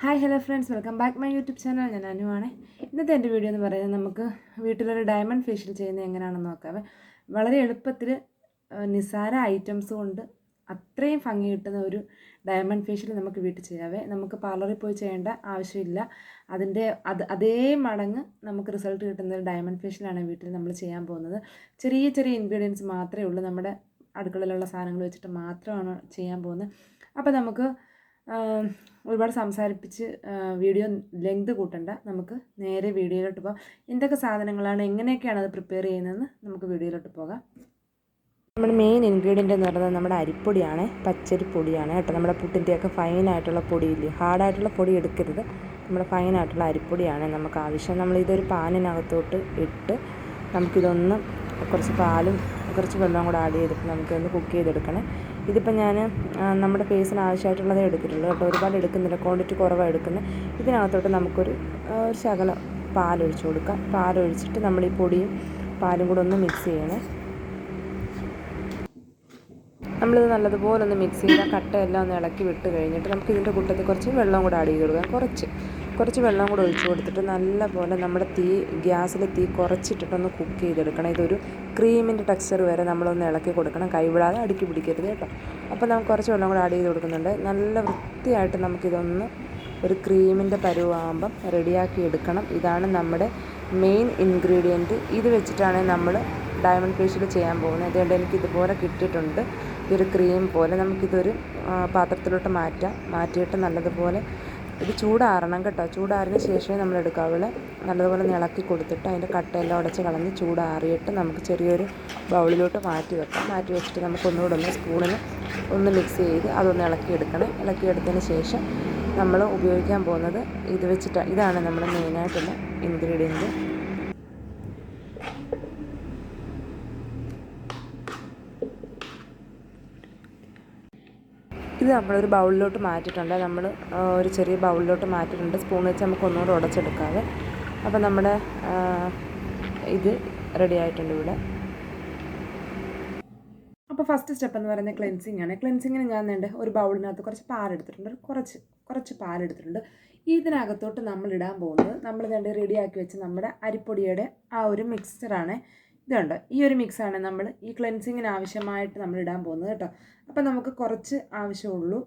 Hi hello friends welcome back my YouTube channel ഞാൻ അനുവാണ്. ഇന്നത്തെ എന്റെ വീഡിയോ എന്ന് പറയുന്നത് നമുക്ക് വീട്ടിലൊരു ഡയമണ്ട് ഫേഷ്യൽ ചെയ്യുന്നത് എങ്ങനെയാണെന്ന് നോക്കാവേ വളരെ എളുപ്പത്തിൽ നിസാര ഐറ്റംസ് കൊണ്ട് അത്രയും ഭംഗി കിട്ടുന്ന ഒരു ഡയമണ്ട് ഫേഷ്യൽ നമുക്ക് വീട്ടിൽ ചെയ്യാവേ. നമുക്ക് പാർലറിൽ പോയി ചെയ്യേണ്ട ആവശ്യമില്ല. അതിന്റെ അത് അതേ മടങ്ങ് നമുക്ക് റിസൾട്ട് കിട്ടുന്ന ഒരു ഡയമണ്ട് ഫേഷ്യലാണ് വീട്ടിൽ നമ്മൾ ചെയ്യാൻ പോകുന്നത്. ചെറിയ ചെറിയ ഇൻഗ്രീഡിയൻസ് മാത്രമേ ഉള്ളൂ. നമ്മുടെ അടുക്കളയിലുള്ള സാധനങ്ങൾ വെച്ചിട്ട് മാത്രമാണ് ചെയ്യാൻ പോകുന്നത്. അപ്പോൾ നമുക്ക് ഒരുപാട് സംസാരിപ്പിച്ച് വീഡിയോ ലെങ്ത് കൂട്ടണ്ട. നമുക്ക് നേരെ വീഡിയോയിലോട്ട് പോകാം. എന്തൊക്കെ സാധനങ്ങളാണ് എങ്ങനെയൊക്കെയാണ് അത് പ്രിപ്പയർ ചെയ്യുന്നതെന്ന് നമുക്ക് വീഡിയോയിലോട്ട് പോകാം. നമ്മുടെ മെയിൻ ഇൻഗ്രീഡിയന്റ് എന്ന് പറയുന്നത് നമ്മുടെ അരിപ്പൊടിയാണ് പച്ചരിപ്പൊടിയാണ് കേട്ടോ. നമ്മുടെ പുട്ടിന്റെയൊക്കെ ഫൈനായിട്ടുള്ള പൊടിയില്ലേ ഹാർഡായിട്ടുള്ള പൊടി എടുക്കരുത്. നമ്മുടെ ഫൈനായിട്ടുള്ള അരിപ്പൊടിയാണ് നമുക്ക് ആവശ്യം. നമ്മളിതൊരു പാനിനകത്തോട്ട് ഇട്ട് നമുക്കിതൊന്ന് കുറച്ച് പാലും കുറച്ച് വെള്ളവും കൂടെ ആഡ് ചെയ്തിട്ട് നമുക്കൊന്ന് കുക്ക് ചെയ്തെടുക്കണം. ഇതിപ്പോൾ ഞാൻ നമ്മുടെ ഫേസിന് ആവശ്യമായിട്ടുള്ളതേ എടുത്തിട്ടുള്ളൂ കേട്ടോ. ഒരുപാട് എടുക്കുന്നില്ല. ക്വാണ്ടിറ്റി കുറവാണ് എടുക്കുന്നത്. ഇതിനകത്തോട്ട് നമുക്കൊരു ഒരു ശകലം പാലൊഴിച്ച് കൊടുക്കാം. പാലൊഴിച്ചിട്ട് നമ്മൾ ഈ പൊടിയും പാലും കൂടെ ഒന്ന് മിക്സ് ചെയ്യണേ. നമ്മളിത് നല്ലതുപോലെ ഒന്ന് മിക്സ് ചെയ്താൽ കട്ടയെല്ലാം ഒന്ന് ഇളക്കി വിട്ട് കഴിഞ്ഞിട്ട് നമുക്ക് ഇതിന്റെ കൂട്ടത്തിൽ കുറച്ച് വെള്ളം കൂടെ ആഡ് ചെയ്ത് കൊടുക്കാം. കുറച്ച്. കുറച്ച് വെള്ളം കൂടെ ഒഴിച്ചു കൊടുത്തിട്ട് നല്ലപോലെ നമ്മുടെ തീ ഗ്യാസിൽ തീ കുറച്ചിട്ടിട്ടൊന്ന് കുക്ക് ചെയ്തെടുക്കണം. ഇതൊരു ക്രീമിന്റെ ടെക്സ്ചർ വരെ നമ്മളൊന്ന് ഇളക്കി കൊടുക്കണം. കൈവിടാതെ അടുക്കി പിടിക്കരുത് കേട്ടോ. അപ്പോൾ നമുക്ക് കുറച്ച് വെള്ളം കൂടെ ആഡ് ചെയ്ത് കൊടുക്കുന്നുണ്ട്. നല്ല വൃത്തിയായിട്ട് നമുക്കിതൊന്ന് ഒരു ക്രീമിന്റെ പരുവാകുമ്പം റെഡിയാക്കി എടുക്കണം. ഇതാണ് നമ്മുടെ മെയിൻ ഇൻഗ്രീഡിയന്റ്. ഇത് വെച്ചിട്ടാണ് നമ്മൾ ഡയമണ്ട് ഫേഷ്യൽ ചെയ്യാൻ പോകുന്നത്. അതുകൊണ്ട് എനിക്ക് ഇതുപോലെ കിട്ടിയിട്ടുണ്ട്. ഇതൊരു ക്രീം പോലെ നമുക്കിതൊരു പാത്രത്തിലോട്ട് മാറ്റാം. മാറ്റിയിട്ട് നല്ലതുപോലെ ഇത് ചൂടാറണം കേട്ടോ. ചൂടാറിയ ശേഷമേ നമ്മൾ എടുക്കാവുള്ളൂ നല്ലതുപോലെ ഇളക്കി കൊടുത്തിട്ട് അതിന്റെ കട്ടയെല്ലാം ഉടച്ച് കളഞ്ഞ് ചൂടാറിയിട്ട് നമുക്ക് ചെറിയൊരു ബൗളിലോട്ട് മാറ്റി വെക്കാം. മാറ്റി വെച്ചിട്ട് നമുക്ക് ഒന്നുകൂടെ ഒന്ന് സ്പൂണിൽ ഒന്ന് മിക്സ് ചെയ്ത് അതൊന്ന് ഇളക്കിയെടുക്കണം ഇളക്കിയെടുത്തതിന് ശേഷം നമ്മൾ ഉപയോഗിക്കാൻ പോകുന്നത് ഇത് വെച്ചിട്ട് ഇതാണ് നമ്മുടെ മെയിനായിട്ടുള്ള ഇൻഗ്രീഡിയന്റ്. ഇത് നമ്മളൊരു ബൗളിലോട്ട് മാറ്റിയിട്ടുണ്ട്. നമ്മൾ ഒരു ചെറിയ ബൗളിലോട്ട് മാറ്റിയിട്ടുണ്ട്. സ്പൂൺ വെച്ച് നമുക്ക് ഒന്നുകൂടെ ഉടച്ചെടുക്കാതെ അപ്പോൾ നമ്മുടെ ഇത് റെഡി ആയിട്ടുണ്ട് ഇവിടെ. അപ്പോൾ ഫസ്റ്റ് സ്റ്റെപ്പ് എന്ന് പറയുന്നത് ക്ലെൻസിങ് ആണ്. ക്ലെൻസിങ്ങിന് ഞാൻ വേണ്ട ഒരു ബൗളിനകത്ത് കുറച്ച് പാലെടുത്തിട്ടുണ്ട് കുറച്ച് കുറച്ച് പാലെടുത്തിട്ടുണ്ട് ഇതിനകത്തോട്ട് നമ്മൾ ഇടാൻ പോകുന്നത് നമ്മൾ വേണ്ട റെഡിയാക്കി വെച്ച് നമ്മുടെ അരിപ്പൊടിയുടെ ആ ഒരു മിക്സ്ചറാണ് ഇതുണ്ട്. ഈ ഒരു മിക്സാണ് നമ്മൾ ഈ ക്ലെൻസിങ്ങിന് ആവശ്യമായിട്ട് നമ്മൾ ഇടാൻ പോകുന്നത് കേട്ടോ. അപ്പം നമുക്ക് കുറച്ച് ആവശ്യമുള്ളൂ.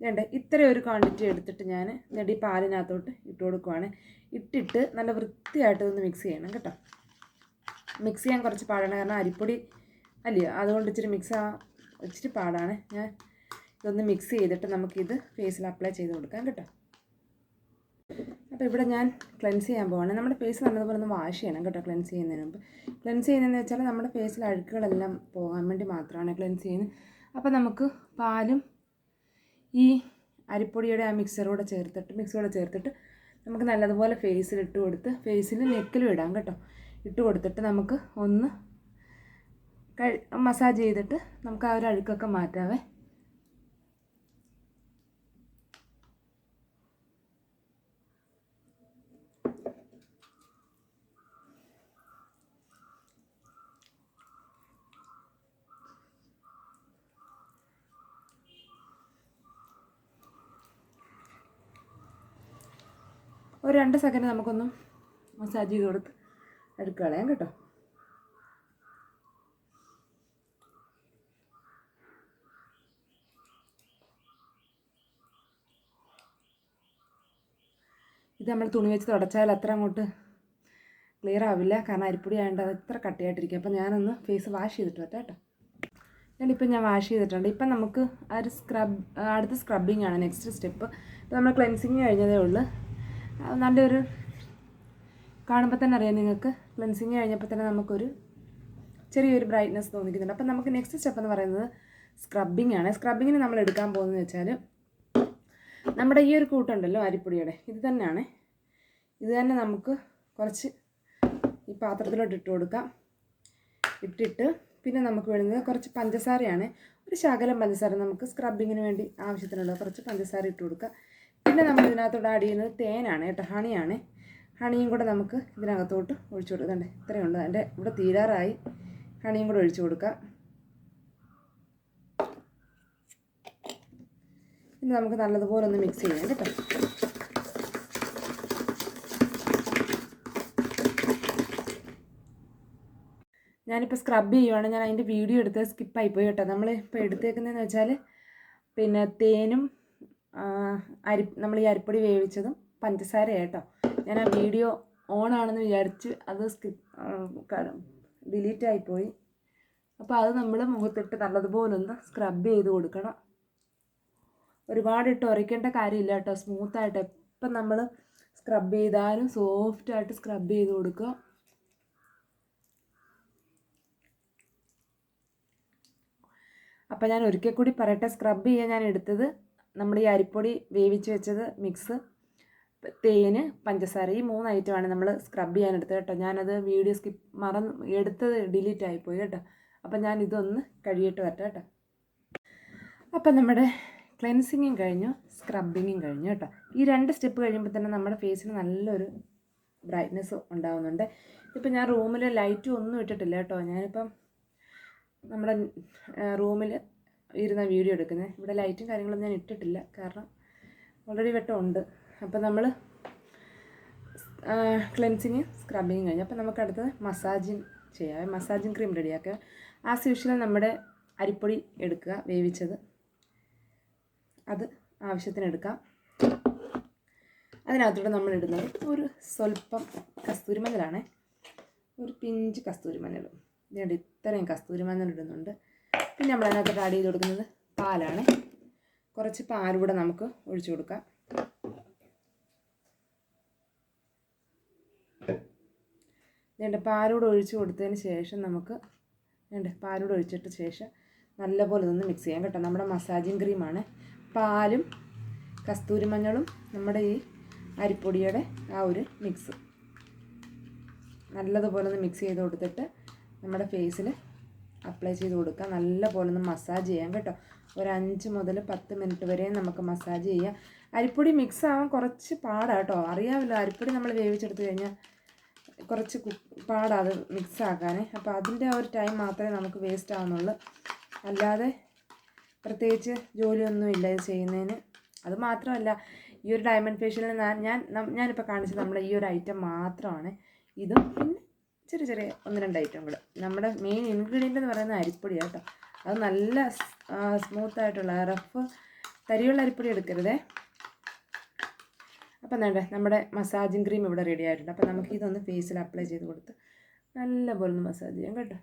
വേണ്ട ഇത്രയും ഒരു ക്വാണ്ടിറ്റി എടുത്തിട്ട് ഞാൻ നെടി പാലിനകത്തോട്ട് ഇട്ട് കൊടുക്കുവാണ്. ഇട്ടിട്ട് നല്ല വൃത്തിയായിട്ട് ഇതൊന്ന് മിക്സ് ചെയ്യണം കേട്ടോ. മിക്സ് ചെയ്യാൻ കുറച്ച് പാടാണ്. കാരണം അരിപ്പൊടി അല്ലയോ? അതുകൊണ്ട് ഇച്ചിരി മിക്സ് ആ ഇച്ചിരി പാടാണ്. ഞാൻ ഇതൊന്ന് മിക്സ് ചെയ്തിട്ട് നമുക്കിത് ഫേസിൽ അപ്ലൈ ചെയ്ത് കൊടുക്കാം കേട്ടോ. അപ്പോൾ ഇവിടെ ഞാൻ ക്ലെൻസ് ചെയ്യാൻ പോവാണ്. നമ്മുടെ ഫേസ് നല്ലതുപോലെ ഒന്ന് വാഷ് ചെയ്യണം കേട്ടോ ക്ലെൻസ് ചെയ്യുന്നതിന് മുമ്പ്. ക്ലെൻസ് ചെയ്യുന്നതെന്ന് വെച്ചാൽ നമ്മുടെ ഫേസിൽ അഴുക്കുകളെല്ലാം പോകാൻ വേണ്ടി മാത്രമാണ് ക്ലെൻസ് ചെയ്യുന്നത്. അപ്പോൾ നമുക്ക് പാലും ഈ അരിപ്പൊടിയുടെ ആ മിക്സറൂടെ ചേർത്തിട്ട് മിക്സറൂടെ ചേർത്തിട്ട് നമുക്ക് നല്ലതുപോലെ ഫേസിൽ ഇട്ട് കൊടുത്ത് ഫേസിൽ നെക്കിലും ഇടാം കേട്ടോ. ഇട്ട് കൊടുത്തിട്ട് നമുക്ക് ഒന്ന് മസാജ് ചെയ്തിട്ട് നമുക്ക് ആ ഒരു അഴുക്കൊക്കെ മാറ്റാവേ. ഒരു രണ്ട് സെക്കൻഡ് നമുക്കൊന്ന് മസാജ് ചെയ്ത് കൊടുത്ത് എടുക്കളയാം കളയാം കേട്ടോ. ഇത് നമ്മൾ തുണി വെച്ച് തുടച്ചാൽ അത്ര അങ്ങോട്ട് ക്ലിയർ ആവില്ല. കാരണം അരിപ്പൊടി ആയതുകൊണ്ട് അത് ഇത്ര കട്ടിയായിട്ടിരിക്കും. അപ്പോൾ ഞാനൊന്ന് ഫേസ് വാഷ് ചെയ്തിട്ട് വരട്ടെ കേട്ടോ. ഞാനിപ്പോൾ ഞാൻ വാഷ് ചെയ്തിട്ടുണ്ട്. ഇപ്പം നമുക്ക് ആ ഒരു സ്ക്രബ് അടുത്ത സ്ക്രബിങ് ആണ് നെക്സ്റ്റ് സ്റ്റെപ്പ് ഇപ്പോൾ നമ്മൾ ക്ലെൻസിങ് കഴിഞ്ഞതേ ഉള്ളൂ. നല്ലൊരു കാണുമ്പോൾ തന്നെ അറിയാം നിങ്ങൾക്ക്. ക്ലെൻസിങ് കഴിഞ്ഞപ്പോൾ തന്നെ നമുക്കൊരു ചെറിയൊരു ബ്രൈറ്റ്നസ് തോന്നിക്കുന്നുണ്ട്. അപ്പം നമുക്ക് നെക്സ്റ്റ് സ്റ്റെപ്പ് എന്ന് പറയുന്നത് സ്ക്രബിങ് ആണ്. സ്ക്രബിങ്ങിന് നമ്മൾ എടുക്കാൻ പോകുന്നതെന്ന് വെച്ചാൽ നമ്മുടെ ഈ ഒരു കൂട്ടുണ്ടല്ലോ അരിപ്പൊടിയുടെ. ഇത് തന്നെയാണ്. ഇത് തന്നെ നമുക്ക് കുറച്ച് ഈ പാത്രത്തിലോട്ട് ഇട്ട് കൊടുക്കാം. ഇട്ടിട്ട് പിന്നെ നമുക്ക് വേണ്ടുന്നത് കുറച്ച് പഞ്ചസാരയാണ്. ഒരു ശകലം പഞ്ചസാര നമുക്ക് സ്ക്രബിങ്ങിന് വേണ്ടി ആവശ്യത്തിനുള്ള കുറച്ച് പഞ്ചസാര ഇട്ട് കൊടുക്കുക പിന്നെ നമ്മൾ ഇതിനകത്തോട്ട് ആഡ് ചെയ്യുന്നത് തേനാണ് കേട്ടോ ഹണിയാണ്. ഹണിയും കൂടെ നമുക്ക് ഇതിനകത്തോട്ട് ഒഴിച്ചു കൊടുക്കണ്ടേ ഇത്രയും ഉണ്ട് അതിന്റെ ഇവിടെ തീരാറായി. ഹണിയും കൂടെ ഒഴിച്ചു കൊടുക്കാം. ഇനി നമുക്ക് നല്ലതുപോലെ ഒന്ന് മിക്സ് ചെയ്യാം കേട്ടോ. ഞാനിപ്പോൾ സ്ക്രബ് ചെയ്യുവാണ്. ഞാൻ അതിന്റെ വീഡിയോ എടുത്ത് സ്കിപ്പായി പോയി കേട്ടോ. നമ്മൾ ഇപ്പോൾ എടുത്തേക്കുന്നതെന്ന് വെച്ചാൽ പിന്നെ തേനും അരി നമ്മൾ ഈ അരിപ്പൊടി വേവിച്ചതും പഞ്ചസാര കേട്ടോ ഞാൻ ആ വീഡിയോ ഓൺ ആണെന്ന് വിചാരിച്ച് അത് ഡിലീറ്റ് ആയിപ്പോയി അപ്പോൾ അത് നമ്മൾ മുഖത്തിട്ട് നല്ലതുപോലെ ഒന്ന് സ്ക്രബ് ചെയ്ത് കൊടുക്കണം. ഒരുപാട് ഇട്ട് ഉരയ്ക്കേണ്ട കാര്യമില്ല കേട്ടോ സ്മൂത്തായിട്ട് എപ്പം നമ്മൾ സ്ക്രബ് ചെയ്താലും സോഫ്റ്റായിട്ട് സ്ക്രബ് ചെയ്ത് കൊടുക്കുക. അപ്പോൾ ഞാൻ ഒരിക്കൽ കൂടി പറയട്ടെ സ്ക്രബ് ചെയ്യാൻ ഞാൻ എടുത്തത് നമ്മൾ ഈ അരിപ്പൊടി വേവിച്ച് വെച്ചത് മിക്സ് തേന് പഞ്ചസാര ഈ മൂന്ന് ഐറ്റമാണ് നമ്മൾ സ്ക്രബ് ചെയ്യാൻ എടുത്തത് കേട്ടോ. ഞാനത് വീഡിയോ സ്കിപ്പ് മറന്ന് എടുത്തത് ഡിലീറ്റ് ആയിപ്പോയി കേട്ടോ. അപ്പം ഞാൻ ഇതൊന്ന് കഴിയിട്ട് വരട്ടെ കേട്ടോ. അപ്പം നമ്മുടെ ക്ലെൻസിങ്ങും കഴിഞ്ഞു സ്ക്രബിങ്ങും കഴിഞ്ഞു കേട്ടോ. ഈ രണ്ട് സ്റ്റെപ്പ് കഴിയുമ്പോൾ തന്നെ നമ്മുടെ ഫേസിന് നല്ലൊരു ബ്രൈറ്റ്നെസ് ഉണ്ടാകുന്നുണ്ട് ഇപ്പം ഞാൻ റൂമിൽ ലൈറ്റും ഒന്നും ഇട്ടിട്ടില്ല കേട്ടോ. ഞാനിപ്പം നമ്മുടെ റൂമിൽ ഇരുന്ന വീഡിയോ എടുക്കുന്നത് ഇവിടെ ലൈറ്റും കാര്യങ്ങളൊന്നും ഞാൻ ഇട്ടിട്ടില്ല. കാരണം ഓൾറെഡി വെട്ടമുണ്ട്. അപ്പോൾ നമ്മൾ ക്ലെൻസിങ് സ്ക്രബിങ് കഴിഞ്ഞു. അപ്പോൾ നമുക്ക് അടുത്തത് മസാജിങ് ചെയ്യാം. മസാജിങ് ക്രീം റെഡിയാക്കുക ആസ് യൂഷ്വൽ നമ്മുടെ അരിപ്പൊടി എടുക്കുക വേവിച്ചത്. അത് ആവശ്യത്തിന് എടുക്കാം. അതിനകത്തോടെ നമ്മൾ ഇടുന്നത് ഒരു സ്വല്പം കസ്തൂരി മഞ്ഞളാണ്. ഒരു പിഞ്ച് കസ്തൂരി മഞ്ഞൾ. ഇത്രയും കസ്തൂരി മഞ്ഞൾ ഇടുന്നുണ്ട്. പിന്നെ നമ്മൾ അതിനകത്തോട്ട് ആഡ് ചെയ്ത് കൊടുക്കുന്നത് പാലാണ്. കുറച്ച് പാലൂടെ നമുക്ക് ഒഴിച്ചു കൊടുക്കാം. വേണ്ട പാലൂടെ ഒഴിച്ചു കൊടുത്തതിന് ശേഷം നമുക്ക് വേണ്ട പാലൂടെ ഒഴിച്ചിട്ട് ശേഷം നല്ലപോലെ ഇതൊന്ന് മിക്സ് ചെയ്യാം കേട്ടോ. നമ്മുടെ മസാജിങ് ക്രീമാണ് പാലും കസ്തൂരി മഞ്ഞളും നമ്മുടെ ഈ അരിപ്പൊടിയുടെ ആ ഒരു മിക്സ് നല്ലതുപോലെ ഒന്ന് മിക്സ് ചെയ്ത് കൊടുത്തിട്ട് നമ്മുടെ ഫേസിൽ അപ്ലൈ ചെയ്ത് കൊടുക്കുക. നല്ല പോലെ ഒന്ന് മസാജ് ചെയ്യാം കേട്ടോ. ഒരു അഞ്ച് മുതൽ പത്ത് മിനിറ്റ് വരെ നമുക്ക് മസാജ് ചെയ്യാം. അരിപ്പൊടി മിക്സ് ആവാൻ കുറച്ച് പാടാണ് കേട്ടോ. അറിയാമല്ലോ അരിപ്പൊടി നമ്മൾ വേവിച്ചെടുത്ത് കഴിഞ്ഞാൽ കുറച്ച് കു- പാടാത് മിക്സ് അപ്പോൾ അതിന്റെ ആ ഒരു ടൈം മാത്രമേ നമുക്ക് വേസ്റ്റ് ആവുന്നുള്ളൂ. അല്ലാതെ പ്രത്യേകിച്ച് ജോലിയൊന്നുമില്ല ഇത് ചെയ്യുന്നതിന്. അത് മാത്രമല്ല ഈ ഒരു ഡയമണ്ട് ഫേഷ്യലിന് ഞാൻ ഞാൻ ഞാനിപ്പോൾ കാണിച്ചത് നമ്മുടെ ഈ ഒരു ഐറ്റം മാത്രമാണ്. ഇതും പിന്നെ ചെറിയ ചെറിയ ഒന്ന് രണ്ട് ഐറ്റങ്ങൾ നമ്മുടെ മെയിൻ ഇൻഗ്രീഡിയന്റ് എന്ന് പറയുന്നത് അരിപ്പൊടി കേട്ടോ അത് നല്ല സ്മൂത്ത് ആയിട്ടുള്ള റഫ് തരിയുള്ള അരിപ്പൊടി എടുക്കരുതേ. അപ്പം വേണ്ടേ നമ്മുടെ മസാജിങ് ക്രീം ഇവിടെ റെഡി ആയിട്ടുണ്ട്. അപ്പം നമുക്ക് ഇതൊന്ന് ഫേസിൽ അപ്ലൈ ചെയ്ത് കൊടുത്ത് നല്ലപോലെ ഒന്ന് മസാജ് ചെയ്യാം കേട്ടോ.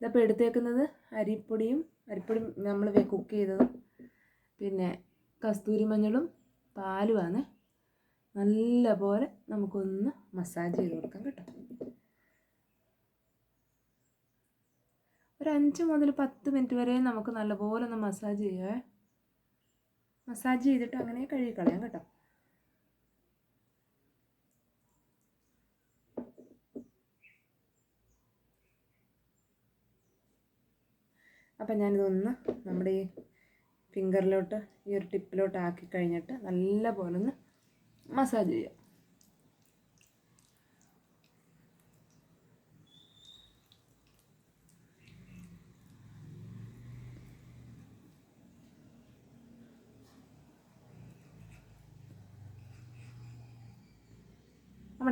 ഇതപ്പോൾ എടുത്തേക്കുന്നത് അരിപ്പൊടിയും അരിപ്പൊടി നമ്മൾ കുക്ക് ചെയ്തതും പിന്നെ കസ്തൂരി മഞ്ഞളും പാലുമാണ്. നല്ല പോലെ നമുക്കൊന്ന് മസാജ് ചെയ്ത് കൊടുക്കാം കേട്ടോ. ഒരു അഞ്ച് മുതൽ പത്ത് മിനിറ്റ് വരെ നമുക്ക് നല്ലപോലെ ഒന്ന് മസാജ് ചെയ്യേ മസാജ് ചെയ്തിട്ട് അങ്ങനെ കഴുകി കളയാം കേട്ടോ. അപ്പം ഞാനിതൊന്ന് നമ്മുടെ ഈ ഫിംഗറിലോട്ട് ഈ ഒരു ടിപ്പിലോട്ട് ആക്കി കഴിഞ്ഞിട്ട് നല്ല പോലെ ഒന്ന് മസാജ് ചെയ്യാം.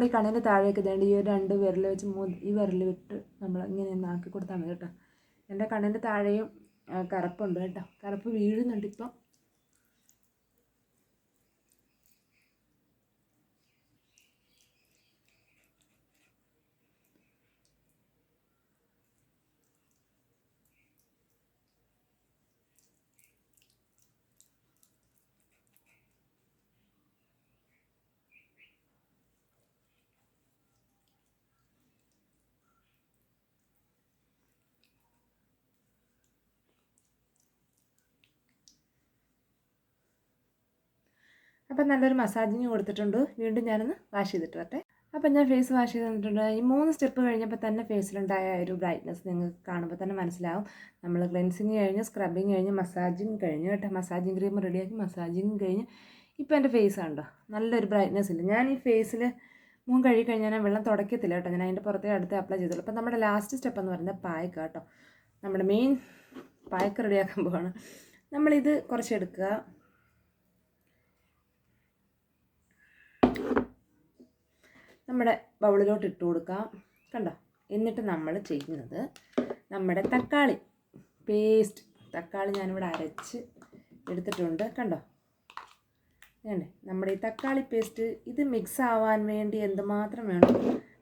നമ്മുടെ ഈ കണ്ണിന്റെ താഴേക്ക് ഇതേണ്ട ഈ ഒരു രണ്ട് വിരൽ വെച്ച് മൂ ഈ വിരൽ വിട്ട് നമ്മൾ ഇങ്ങനെ ഒന്ന് ആക്കി കൊടുത്താൽ മതി കേട്ടോ. എന്റെ കണ്ണിന്റെ താഴെയും കറുപ്പുണ്ട് കേട്ടോ. കറുപ്പ് വീഴുന്നുണ്ട് ഇപ്പം. അപ്പം നല്ലൊരു മസാജിങ് കൊടുത്തിട്ടുണ്ട്. വീണ്ടും ഞാനൊന്ന് വാഷ് ചെയ്തിട്ട് വരട്ടെ. അപ്പം ഞാൻ ഫേസ് വാഷ് ചെയ്ത് തന്നിട്ടുണ്ട്. ഈ മൂന്ന് സ്റ്റെപ്പ് കഴിഞ്ഞപ്പോൾ തന്നെ ഫേസിലുണ്ടായ ഒരു ബ്രൈറ്റ്നസ് നിങ്ങൾക്ക് കാണുമ്പോൾ തന്നെ മനസ്സിലാവും. നമ്മൾ ക്ലെൻസിങ് കഴിഞ്ഞ് സ്ക്രബിങ് കഴിഞ്ഞ് മസാജിങ് കഴിഞ്ഞ് കേട്ടോ. മസാജിങ് ക്രീം റെഡിയാക്കി മസാജിങ് കഴിഞ്ഞ്. ഇപ്പോൾ എന്റെ ഫേസ് കണ്ടോ? നല്ലൊരു ബ്രൈറ്റ്നസ് ഇല്ല? ഞാൻ ഈ ഫേസിൽ മുഖം കഴുകി കഴിഞ്ഞാൽ ഞാൻ വെള്ളം തുടക്കത്തില്ല കേട്ടോ. ഞാൻ അതിന്റെ പുറത്തേ അടുത്ത് അപ്ലൈ ചെയ്തുള്ളൂ. അപ്പം നമ്മുടെ ലാസ്റ്റ് സ്റ്റെപ്പ് എന്ന് പറയുന്നത് പായ്ക്ക കേട്ടോ. നമ്മുടെ മെയിൻ പായ്ക്ക റെഡിയാക്കാൻ പോവാണ്. നമ്മളിത് കുറച്ച് നമ്മുടെ ബൗളിലോട്ട് ഇട്ട് കൊടുക്കാം. കണ്ടോ? എന്നിട്ട് നമ്മൾ ചെയ്യുന്നത് നമ്മുടെ തക്കാളി. പേസ്റ്റ്. തക്കാളി ഞാനിവിടെ അരച്ച് എടുത്തിട്ടുണ്ട്. കണ്ടോ? വേണ്ടേ നമ്മുടെ ഈ തക്കാളി പേസ്റ്റ് ഇത് മിക്സ് ആവാൻ വേണ്ടി എന്തുമാത്രം വേണം?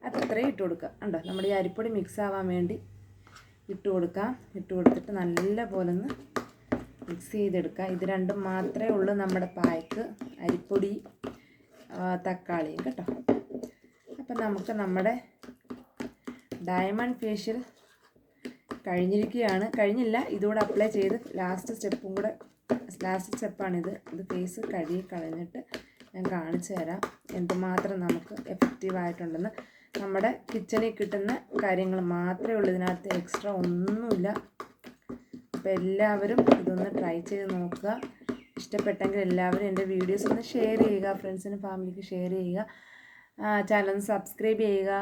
അത് അത്രയും ഇട്ട് കൊടുക്കുക കണ്ടോ? നമ്മുടെ ഈ അരിപ്പൊടി മിക്സ് ആവാൻ വേണ്ടി ഇട്ട് കൊടുക്കാം. ഇട്ട് കൊടുത്തിട്ട് നല്ല പോലെ ഒന്ന് മിക്സ് ചെയ്തെടുക്കുക ഇത് രണ്ടും മാത്രമേ ഉള്ളൂ നമ്മുടെ പായക്ക്. അരിപ്പൊടി തക്കാളിയും. കേട്ടോ അപ്പം നമുക്ക് നമ്മുടെ ഡയമണ്ട് ഫേഷ്യൽ കഴിഞ്ഞിരിക്കുകയാണ്. കഴിഞ്ഞില്ല. ഇതുകൂടെ അപ്ലൈ ചെയ്ത് ലാസ്റ്റ് സ്റ്റെപ്പും കൂടെ ലാസ്റ്റ് സ്റ്റെപ്പാണിത് ഇത്. ഫേസ് കഴുകി കളഞ്ഞിട്ട് ഞാൻ കാണിച്ചു തരാം. എന്തുമാത്രം നമുക്ക് എഫക്റ്റീവ് ആയിട്ടുണ്ടെന്ന്. നമ്മുടെ കിച്ചണിൽ കിട്ടുന്ന കാര്യങ്ങൾ മാത്രമേ ഉള്ളൂ. ഇതിനകത്ത് എക്സ്ട്രാ ഒന്നുമില്ല. അപ്പോൾ എല്ലാവരും ഇതൊന്ന് ട്രൈ ചെയ്ത് നോക്കുക. ഇഷ്ടപ്പെട്ടെങ്കിൽ എല്ലാവരും എന്റെ വീഡിയോസ് ഒന്ന് ഷെയർ ചെയ്യുക. ഫ്രണ്ട്സിനും ഫാമിലിക്ക് ഷെയർ ചെയ്യുക. ചാനൽ സബ്സ്ക്രൈബ് ചെയ്യുക.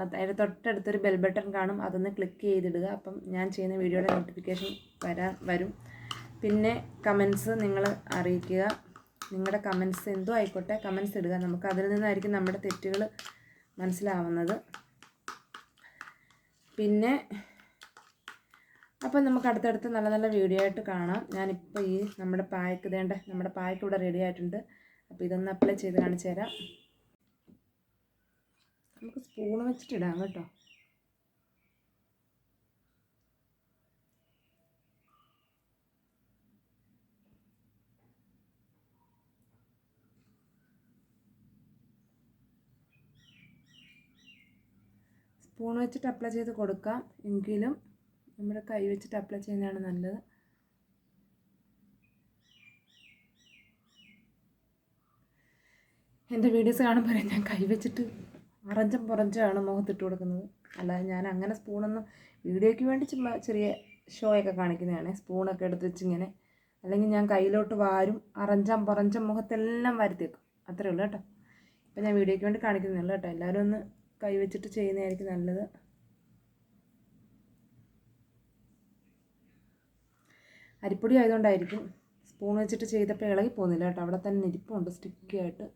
അത് അതിന്റെ തൊട്ടടുത്തൊരു ബെൽ ബട്ടൺ കാണും. അതൊന്ന് ക്ലിക്ക് ചെയ്തിടുക. അപ്പം ഞാൻ ചെയ്യുന്ന വീഡിയോയുടെ നോട്ടിഫിക്കേഷൻ വരാൻ വരും പിന്നെ കമൻസ് നിങ്ങൾ അറിയിക്കുക. നിങ്ങളുടെ കമൻസ് എന്തോ ആയിക്കോട്ടെ കമൻസ് ഇടുക. നമുക്ക് അതിൽ നിന്നായിരിക്കും നമ്മുടെ തെറ്റുകൾ മനസ്സിലാവുന്നത്. പിന്നെ അപ്പം നമുക്ക് അടുത്തടുത്ത് നല്ല നല്ല വീഡിയോ ആയിട്ട് കാണാം. ഞാനിപ്പോൾ ഈ നമ്മുടെ പായ്ക്ക് ഇതേണ്ട നമ്മുടെ പായ്ക്ക് ഇവിടെ റെഡി ആയിട്ടുണ്ട്. അപ്പോൾ ഇതൊന്ന് അപ്ലൈ ചെയ്ത് കാണിച്ചു തരാം. നമുക്ക് സ്പൂൺ വെച്ചിട്ട് ഇടാം കേട്ടോ. സ്പൂൺ വെച്ചിട്ട് അപ്ലൈ ചെയ്ത് കൊടുക്കാം. എങ്കിലും നമ്മുടെ കൈ വെച്ചിട്ട് അപ്ലൈ ചെയ്യുന്നതാണ് നല്ലത്. എന്റെ വീഡിയോസ് കാണുമ്പോൾ ഞാൻ കൈ വെച്ചിട്ട് അറഞ്ചം പുറഞ്ചാണ് മുഖത്തിട്ട് കൊടുക്കുന്നത്. അല്ലാതെ ഞാൻ അങ്ങനെ സ്പൂണൊന്നും വീഡിയോയ്ക്ക് വേണ്ടി ചുമ്മാ ചെറിയ ഷോ ഒക്കെ കാണിക്കുന്നതാണ്. സ്പൂണൊക്കെ എടുത്ത് വെച്ച് ഇങ്ങനെ അല്ലെങ്കിൽ ഞാൻ കയ്യിലോട്ട് വാരും അറഞ്ചം പുറഞ്ചം മുഖത്തെല്ലാം വരുത്തിയേക്കും. അത്രേ ഉള്ളൂ കേട്ടോ. ഇപ്പം ഞാൻ വീഡിയോയ്ക്ക് വേണ്ടി കാണിക്കുന്നുള്ളൂ കേട്ടോ. എല്ലാവരും ഒന്ന് കൈവച്ചിട്ട് ചെയ്യുന്നതായിരിക്കും നല്ലത്. അരിപ്പൊടി ആയതുകൊണ്ടായിരിക്കും സ്പൂൺ വെച്ചിട്ട് ചെയ്തപ്പോൾ ഇളകി പോകുന്നില്ല കേട്ടോ. അവിടെ തന്നെ ഇരിപ്പുണ്ട് സ്റ്റിക്കി ആയിട്ട്.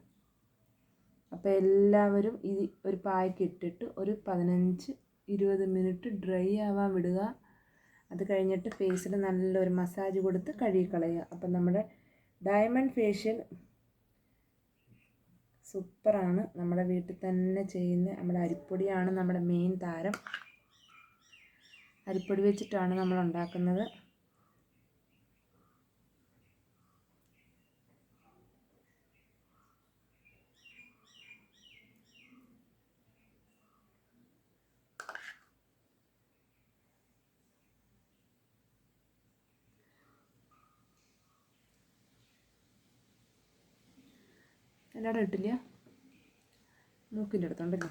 അപ്പോൾ എല്ലാവരും ഈ ഒരു പായ്ക്ക് ഇട്ടിട്ട് ഒരു പതിനഞ്ച് ഇരുപത് മിനിറ്റ് ഡ്രൈ ആവാൻ വിടുക. അത് കഴിഞ്ഞിട്ട് ഫേസിൽ നല്ലൊരു മസാജ് കൊടുത്ത് കഴുകിക്കളയുക. അപ്പം നമ്മുടെ ഡയമണ്ട് ഫേഷ്യൽ സൂപ്പറാണ്. നമ്മുടെ വീട്ടിൽ തന്നെ ചെയ്യുന്ന നമ്മുടെ അരിപ്പൊടിയാണ് നമ്മുടെ മെയിൻ താരം. അരിപ്പൊടി വെച്ചിട്ടാണ് നമ്മൾ ഉണ്ടാക്കുന്നത്. എന്റെ അവിടെ ഇട്ടില്ല. മൂക്കിന്റെ അടുത്തുണ്ടല്ലോ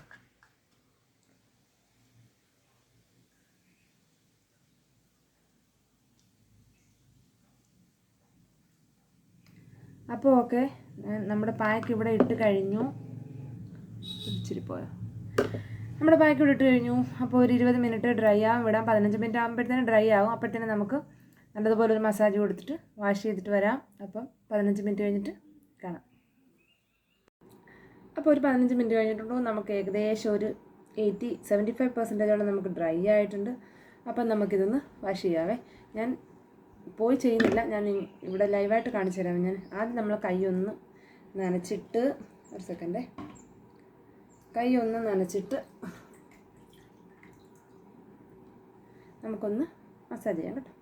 അപ്പോൾ ഓക്കെ നമ്മുടെ പായ്ക്ക് ഇവിടെ ഇട്ട് കഴിഞ്ഞു. ഇച്ചിരി പോയോ? നമ്മുടെ പായ്ക്ക് ഇവിടെ ഇട്ട് കഴിഞ്ഞു. അപ്പോൾ ഒരു ഇരുപത് മിനിറ്റ് ഡ്രൈ ആവും വിടാം. പതിനഞ്ച് മിനിറ്റ് ആകുമ്പോഴത്തേനും ഡ്രൈ ആവും. അപ്പോഴത്തേനും നമുക്ക് നല്ലതുപോലെ ഒരു മസാജ് കൊടുത്തിട്ട് വാഷ് ചെയ്തിട്ട് വരാം. അപ്പം പതിനഞ്ച് മിനിറ്റ് കഴിഞ്ഞിട്ട് അപ്പോൾ ഒരു പതിനഞ്ച് മിനിറ്റ് കഴിഞ്ഞിട്ടുണ്ടോ നമുക്ക് ഏകദേശം ഒരു എയ്റ്റി സെവന്റി ഫൈവ് പെർസെന്റേജോളം നമുക്ക് ഡ്രൈ ആയിട്ടുണ്ട്. അപ്പം നമുക്കിതൊന്ന് വാഷ് ചെയ്യാവേ. ഞാൻ പോയി ചെയ്യുന്നില്ല. ഞാൻ ഇവിടെ ലൈവായിട്ട് കാണിച്ചു തരാം. ഞാൻ ആദ്യം നമ്മൾ കൈ ഒന്ന് നനച്ചിട്ട് ഒരു സെക്കൻഡേ കൈ ഒന്ന് നനച്ചിട്ട് നമുക്കൊന്ന് മസാജ് ചെയ്യാം കേട്ടോ.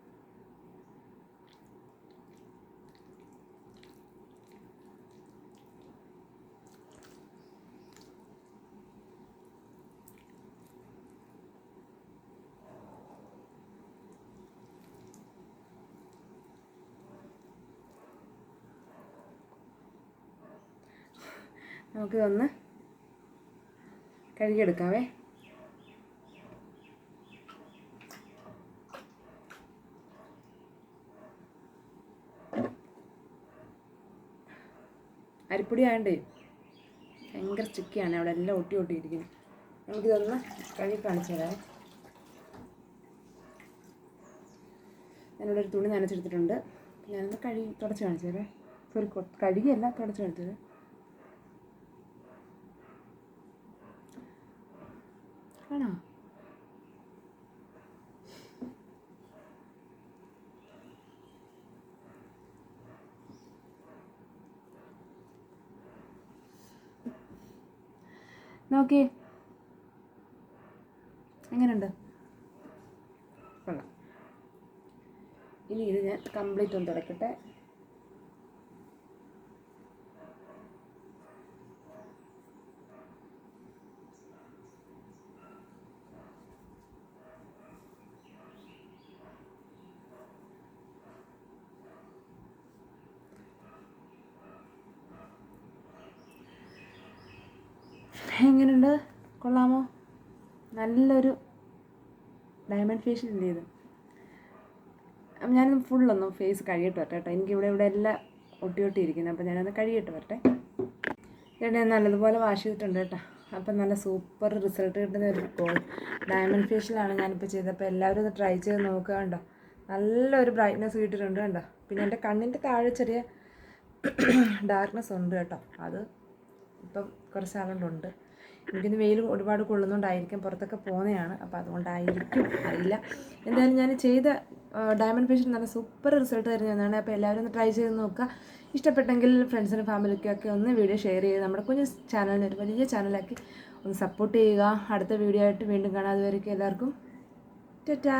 നമുക്കിതൊന്ന് കഴുകിയെടുക്കാവേ. അരിപ്പൊടി ആയതുകൊണ്ട് ഭയങ്കര ചിക്കിയാണ് അവിടെ എല്ലാം ഒട്ടി ഒട്ടിയിരിക്കുന്നത് നമുക്കിതൊന്ന് കഴുകി കാണിച്ചു തരാം ഞാനിവിടെ ഒരു തുണി നനച്ചെടുത്തിട്ടുണ്ട്. ഞാനൊന്ന് കഴുകി തുടച്ച് കാണിച്ചു തരാം സോറി കഴുകിയല്ല തുടച്ച് കാണിച്ചു തരാം ആണോ നോക്കി. എങ്ങനെയുണ്ട് കൊള്ളാം. ഇനി ഇത് ഞാൻ കംപ്ലീറ്റ് ഒന്ന് തുടക്കട്ടെ. എങ്ങനെയുണ്ട്? കൊള്ളാമോ? നല്ലൊരു ഡയമണ്ട് ഫേഷ്യൽ ഇല്ലേ ഇത്? ഞാൻ ഞാനൊന്ന് ഫുള്ളൊന്ന് ഫേസ് കഴിയിട്ട് വരട്ടെ കേട്ടോ. എനിക്ക് ഇവിടെ ഇവിടെ എല്ലാം ഒട്ടി ഒട്ടി ഇരിക്കുന്നത് അപ്പോൾ ഞാനത് കഴുകിയിട്ട് വരട്ടെ. ഇവിടെ ഞാൻ നല്ലതുപോലെ വാഷ് ചെയ്തിട്ടുണ്ട് കേട്ടോ. അപ്പം നല്ല സൂപ്പർ റിസൾട്ട് കിട്ടുന്ന ഒരു കോൾ ഡയമണ്ട് ഫേഷ്യലാണ് ഞാനിപ്പോൾ ചെയ്തത്. അപ്പോൾ എല്ലാവരും ഒന്ന് ട്രൈ ചെയ്ത് നോക്കുക കണ്ടോ? നല്ലൊരു ബ്രൈറ്റ്നസ് കിട്ടിയിട്ടുണ്ട് കണ്ടോ? പിന്നെ എന്റെ കണ്ണിന്റെ താഴെ ചെറിയ ഡാർക്ക്നെസ് ഉണ്ട് കേട്ടോ. അത് ഇപ്പം കുറച്ച് നാളുകൊണ്ടുണ്ട് എനിക്കിന്ന് വെയിൽ ഒരുപാട് കൊള്ളുന്നുണ്ടായിരിക്കും പുറത്തൊക്കെ പോകുന്നതാണ്. അപ്പോൾ അതുകൊണ്ടായിരിക്കും അറിയില്ല. എന്തായാലും ഞാൻ ചെയ്ത ഡയമണ്ട് ഫേഷ്യൽ നല്ല സൂപ്പർ റിസൾട്ട് തരുന്നതാണ് അപ്പോൾ എല്ലാവരും ഒന്ന് ട്രൈ ചെയ്ത് നോക്കുക. ഇഷ്ടപ്പെട്ടെങ്കിൽ ഫ്രണ്ട്സിനും ഫാമിലിക്കൊക്കെ ഒന്ന് വീഡിയോ ഷെയർ ചെയ്ത് നമ്മുടെ കുഞ്ഞ് ചാനലിനെ ഒരു വലിയ ചാനലാക്കി ഒന്ന് സപ്പോർട്ട് ചെയ്യുക. അടുത്ത വീഡിയോ ആയിട്ട് വീണ്ടും കാണാതെ വരയ്ക്കും എല്ലാവർക്കും. ടാറ്റാ